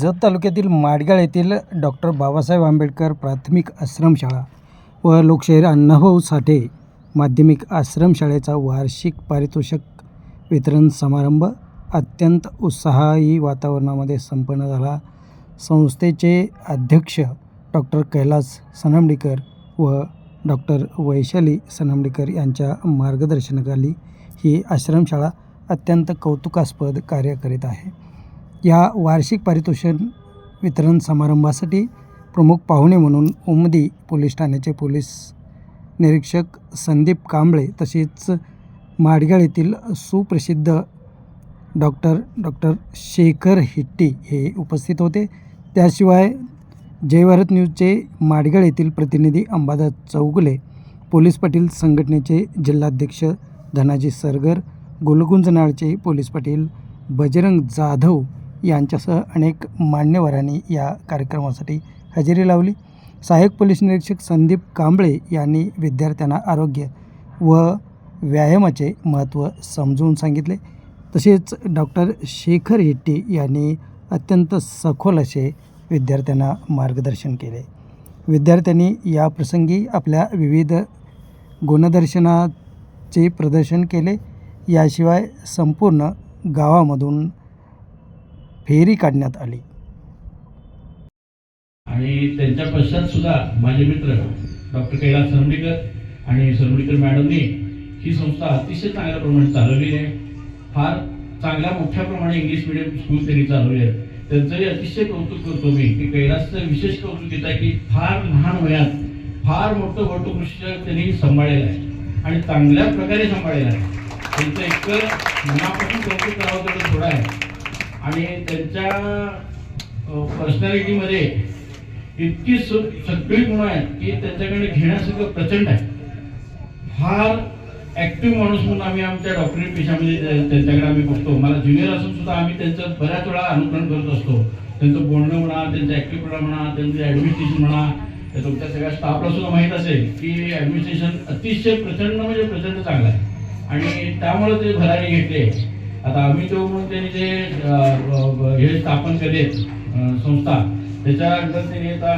जत तालुक्यातील माडगाळ येथील डॉक्टर बाबासाहेब आंबेडकर प्राथमिक आश्रमशाळा व लोकशाहीर अण्णाभाऊ साठे माध्यमिक आश्रमशाळेचा वार्षिक पारितोषिक वितरण समारंभ अत्यंत उत्साही वातावरणामध्ये संपन्न झाला. संस्थेचे अध्यक्ष डॉक्टर कैलास सनामडीकर व डॉक्टर वैशाली सनामडीकर यांच्या मार्गदर्शनाखाली ही आश्रमशाळा अत्यंत कौतुकास्पद कार्य करीत आहे. या वार्षिक पारितोषिक वितरण समारंभासाठी प्रमुख पाहुणे म्हणून उमदी पोलीस ठाण्याचे पोलीस निरीक्षक संदीप कांबळे तसेच माडगाळ येथील सुप्रसिद्ध डॉक्टर डॉक्टर शेखर हिट्टी हे उपस्थित होते. त्याशिवाय जयभारत न्यूजचे माडगाळ येथील प्रतिनिधी अंबादास चौगुले पोलीस पाटील संघटनेचे जिल्हाध्यक्ष धनाजी सरगर गुलगुंजनाळचे पोलीस पाटील बजरंग जाधव यांच्यासह अनेक मान्यवरांनी या कार्यक्रमासाठी हजेरी लावली. सहाय्यक पोलीस निरीक्षक संदीप कांबळे यांनी विद्यार्थ्यांना आरोग्य व व्यायामाचे महत्त्व समजून सांगितले. तसेच डॉक्टर शेखर हिट्टी यांनी अत्यंत सखोल असे विद्यार्थ्यांना मार्गदर्शन केले. विद्यार्थ्यांनी या प्रसंगी आपल्या विविध गुणदर्शनाचे प्रदर्शन केले. याशिवाय संपूर्ण गावामधून फेरी काढण्यात आली. आणि त्यांच्या पश्चात सुद्धा माझे मित्र डॉक्टर कैलास सरमडीकर आणि सरमडीकर मॅडमनी ही संस्था अतिशय चांगल्या प्रमाणे चालवली आहे. फार चांगल्या मोठ्या प्रमाणे इंग्लिश मिडियम स्कूल त्यांनी चालवली आहे. त्यांचंही अतिशय कौतुक करतो मी की कैलासचं विशेष कौतुक येत आहे की फार लहान वयात फार मोठं वटवृक्ष त्यांनी सांभाळलेलं आहे आणि चांगल्या प्रकारे सांभाळलेलं आहे. त्यांचं एकतर मनापासून कौतुक करावं तेवढं थोडं आहे. आणि त्यांच्या पर्सनॅलिटीमध्ये इतकी सगळी गुण आहेत की त्यांच्याकडे घेण्यासारखं प्रचंड आहे. फार ऍक्टिव्ह माणूस म्हणून आम्ही आमच्या डॉक्टरेट पेशामध्ये त्या- त्यांच्याकडे आम्ही बघतो. मला ज्युनियर असून सुद्धा आम्ही त्यांचं बऱ्याच वेळा अनुकरण करत असतो. त्यांचं बोलणं म्हणा त्यांचं ऍक्टिव्हपणा म्हणा त्यांचं ऍडमिनिस्ट्रेशन म्हणा त्या तुमच्या सगळ्या स्टाफला सुद्धा माहीत असेल की ऍडमिनिस्ट्रेशन अतिशय प्रचंड म्हणजे प्रचंड चांगलं आहे. आणि त्यामुळे ते भरारी घेतले. आता आम्ही चौक म्हणून त्यांनी जे हे स्थापन केले संस्था त्याच्यानंतर त्यांनी आता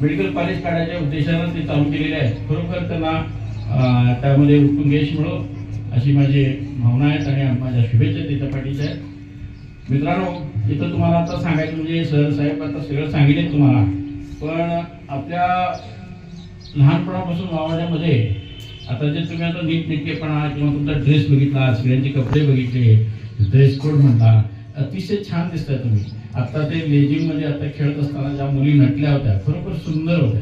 मेडिकल कॉलेज काढायच्या उद्देशानं ते चालू केलेले आहे खरोखर त्यांना त्यामध्ये उत्तुंग यश मिळो अशी माझी भावना आहेत आणि माझ्या शुभेच्छा त्याच्या पाठीच्या आहेत. मित्रांनो इथं तुम्हाला आता सांगायचं म्हणजे सर साहेब आता सगळं सांगितले तुम्हाला पण आपल्या लहानपणापासून वावरण्यामध्ये आता जे तुम्ही आता नीटनेटकेपणा किंवा तुमचा ड्रेस बघितला सगळ्यांचे कपडे बघितले ड्रेस कोड म्हणता अतिशय छान दिसताय तुम्ही. आता ते लेझिम आता खेळत असताना ज्या मुली नटल्या होत्या खरोखर सुंदर होत्या.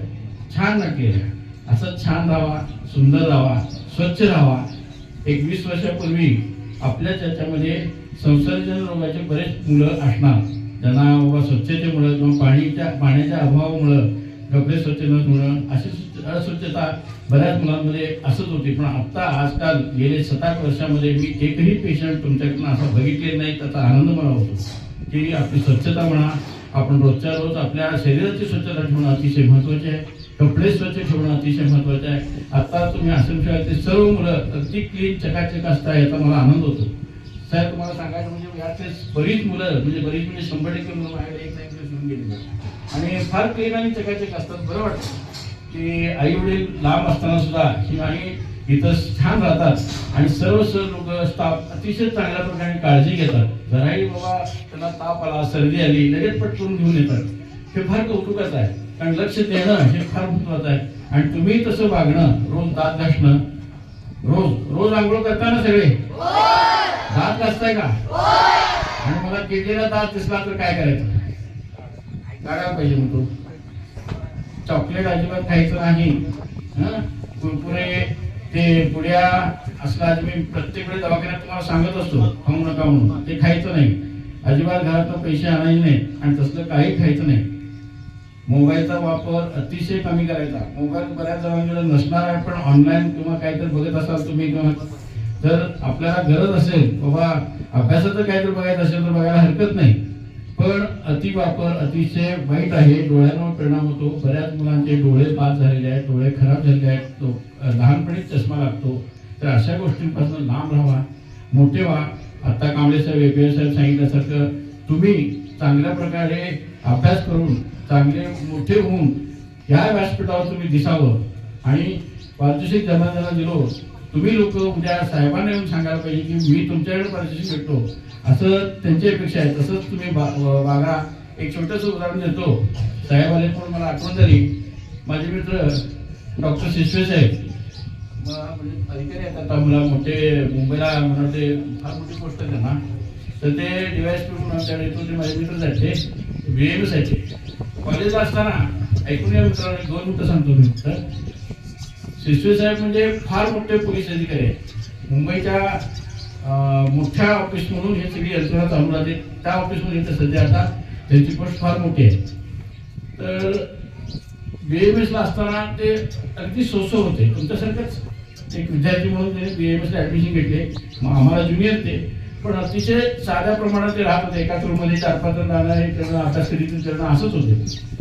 छान नटलेल्या असं छान राहावा सुंदर राहावा स्वच्छ राहावा एकवीस वर्षापूर्वी आपल्या त्याच्यामध्ये संसर्जन रोगाचे बरेच मुलं असणार. ज्यांना बाबा स्वच्छतेमुळं किंवा पाणीच्या पाण्याच्या अभावामुळं कपडे स्वच्छ नसमुळं अशी अस्वच्छता बऱ्याच मुलांमध्ये असत होती. पण आता आजकाल गेले सात आठ वर्षामध्ये मी एकही पेशंट तुमच्याकडनं असं बघितले नाही. त्याचा आनंद मला होतो. की आपली स्वच्छता म्हणा आपण रोजच्या रोज आपल्या शरीराची स्वच्छता ठेवणं अतिशय महत्त्वाचे आहे. कपडे स्वच्छ ठेवणं अतिशय महत्त्वाचे आहे. आता तुम्ही आश्रमशाळेतले सर्व मुलं अगदी क्लीन चकाचक असताय याचा मला आनंद होतो. साहेब तुम्हाला सांगायचं म्हणजे यातले बरीच मुलं म्हणजे बरीच म्हणजे शंभर टक्के मुलं माझ्याकडे एक नाही घेऊन गेलेली. आणि फार क्लीन आणि चकाचक असतात बरं वाटतं. की आई वडील लांब असताना सुद्धा ही आणि इथं छान राहतात. आणि सर्व सर्व लोक स्टाफ अतिशय चांगल्या प्रकारे काळजी घेतात. जराही बाबा त्यांना ताप आला सर्दी आली लगेच पटकन घेऊन येतात. हे फार कौतुकाचं आहे. कारण लक्ष देणं हे फार महत्वाचं आहे. आणि तुम्ही तसं वागणं रोज दात घासणं रोज रोज आंघोळ करता ना सगळे? दात घासताय का? आणि मला केलेला दात दिसला तर काय करायचं? काढायला पाहिजे म्हणतो चॉकलेट अजिबात खायचं नाही. कुरकुरे ते पुड्या असला मी प्रत्येक वेळेस दवाखान्यात तुम्हाला सांगत असतो खाऊ नका म्हणून. ते खायचं नाही. अजिबात घरात पैसे आणायचे नाही आणि तसलं काही खायचं नाही. मोबाईलचा वापर अतिशय कमी करायचा. मोबाईल बऱ्याच जणांकडे नसणार आहे पण ऑनलाईन किंवा काहीतरी बघत असाल तुम्ही किंवा जर आपल्याला गरज असेल बाबा अभ्यासाचं काहीतरी बघायचं असेल तर बघायला हरकत नाही. पण अतिवापर अतिशय वाईट आहे. डोळ्यांवर परिणाम होतो. बऱ्याच मुलांचे डोळे बाद झालेले आहेत. डोळे खराब झालेले आहेत. तो लहानपणी लहानपणीच चष्मा लागतो. तर अशा गोष्टींपासून लांब राहा. मोठे व्हा. आता कांबळे साहेब एपीएस साहेब सांगितल्यासारखं तुम्ही चांगल्या प्रकारे अभ्यास करून चांगले मोठे होऊन या व्यासपीठावर तुम्ही दिसावं. आणि पारितोषिक जमान्याला दिलो तुम्ही लोक उद्या साहेबांना येऊन सांगायला पाहिजे की मी तुमच्याकडे पारितोषिक भेटतो. असं त्यांची अपेक्षा आहे. तसंच तुम्ही बा- व- एक छोटंसं उदाहरण देतो. साहेब आले पण मला आठवण झाली. माझे मित्र डॉक्टर शिशवे साहेब. म्हणजे अधिकारी आहेत आता मला मोठे मुंबईला मला ते फार मोठी गोष्ट आहे त्यांना. तर ते डिवाइस करून आमच्याकडे येतो. ते माझे मित्र जायचे बी एम एस कॉलेजला असताना ऐकून या मित्रांना दोन मिनटं सांगतो मी तर शिशवे साहेब म्हणजे फार मोठे पोलीस अधिकारी आहेत. मुंबईच्या मोठ्या ऑफिस म्हणून हे सगळी यंत्रणा चालू राहते. त्या ऑफिसमध्ये तर सध्या आता त्यांची पोस्ट फार मोठी आहे. तर बी एम एसला असताना ते अगदी सोसो होते. तुमच्यासारखंच एक विद्यार्थी म्हणून त्यांनी एम एसला ॲडमिशन घेतले. मग आम्हाला ज्युनियर ते. पण अतिशय साध्या प्रमाणात ते राहत होते. एकाच रूममध्ये चार पाच जण राहणं हे करणं आता करीत करणं असंच होते.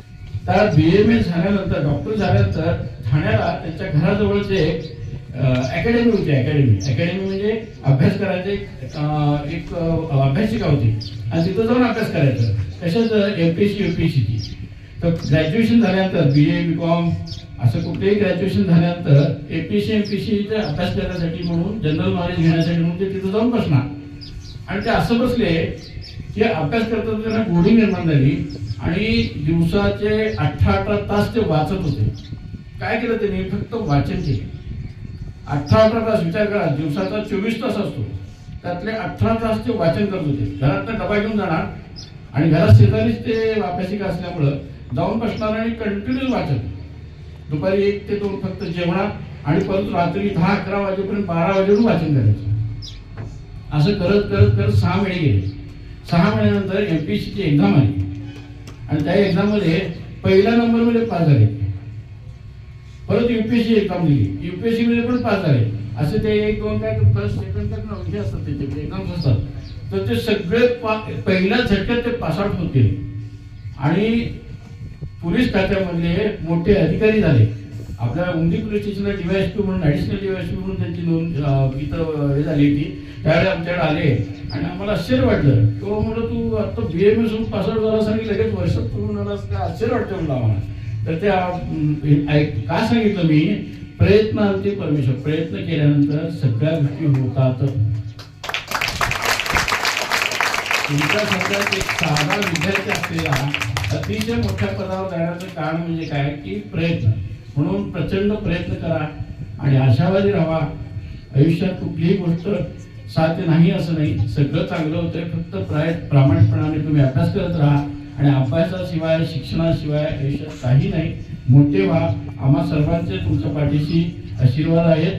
तर बीएमएस झाल्यानंतर डॉक्टर झाल्यानंतर ठाण्याला त्यांच्या घराजवळच एक अकॅडमी होती अकॅडमी अकॅडमी म्हणजे अभ्यास करायचे एक अभ्यासिका होती. आणि तिथं जाऊन अभ्यास करायचं. तशा नंतर A P C M P C युपीएससीची तर ग्रॅज्युएशन झाल्यानंतर बी ए बी कॉम असं कुठेही ग्रॅज्युएशन झाल्यानंतर A P C M APC एमपीसीचा अभ्यास करण्यासाठी म्हणून जनरल नॉलेज घेण्यासाठी म्हणून ते तिथं जाऊन बसणार. आणि ते असं बसले ते अभ्यास करताना त्यांना गोडी निर्माण झाली आणि दिवसाचे अठरा अठरा तास ते वाचत होते. काय केलं त्यांनी? फक्त वाचन केले. अठरा अठरा तास विचार करा. दिवसाचा चोवीस तास असतो. त्यातले अठरा तास ते वाचन करत होते. घरात डबा घेऊन जाणार. आणि घरात शेजारीच ते अभ्यासिका असल्यामुळं जाऊन बसणार आणि कंटिन्यू वाचन. दुपारी एक ते दोन फक्त जेवणार आणि परत रात्री दहा अकरा वाजेपर्यंत बारा वाजेपर्यंत वाचन करायचं. असं करत करत करत सहा महिने गेले. सहा महिन्यानंतर एम पी सीची एक्झाम आली. आणि त्या एक्झाममध्ये पहिल्या नंबरमध्ये पास झाले. परत युपीएससी एक्झाम दिली. युपीएससी मध्ये पण पास झाले. असे ते एक दोन काय फर्स्ट सेकंड तक अंश असतात त्याचे एक्झाम्स असतात. तर ते सगळे पा- पहिल्या झटक्यात ते पास आउट होत आणि पोलीस खात्यामधले मोठे अधिकारी झाले. आपल्या उमदी पोलीस स्टेशनला डीवायएसपी म्हणून ऍडिशनल डीवायएसपी म्हणून त्यांची नोंद इथं हे झाली होती. त्यावेळी आमच्याकडे आले. आणि आम्हाला आश्चर्य वाटलं. किंवा म्हणलं तू आता B M S pass out झाला सांगितलं लगेच वर्षात तू म्हणालास काय आश्चर्य वाटतं म्हणलं आम्हाला? तर ते ऐक- का सांगितलं मी? प्रयत्न अंती परमेश्वर प्रयत्न केल्यानंतर सगळ्या गोष्टी होतात. तुमच्यासारखा एक साधा विद्यार्थी असलेला अतिशय मोठ्या पदावर जाण्याचं कारण म्हणजे काय? की प्रयत्न. म्हणून प्रचंड प्रयत्न करा आणि आशावादी राहा. आयुष्यात कुठलीही गोष्ट साध्य नाही असं नाही. सगळं चांगलं होतंय. फक्त प्राय प्रामाणिकपणाने तुम्ही अभ्यास करत राहा आणि अभ्यासाशिवाय शिक्षणाशिवाय आयुष्यात काही नाही. मोठे व्हा. आम्हा सर्वांचे तुमच्या पाठीशी आशीर्वाद आहेत.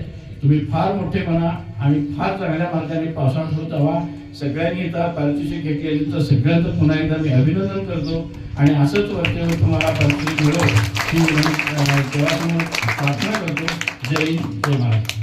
तुम्ही फार मोठेपणा आणि फार चांगल्या मार्गाने पावसाळ होत जावा सगळ्यांनी इथं पारितोषिक तर सगळ्यांचं पुन्हा एकदा मी अभिनंदन करतो. आणि असंच वाटतं तुम्हाला पारितोषिक मिळो ही देवासमोर प्रार्थना करतो. जय हिंद जय महाराष्ट्र.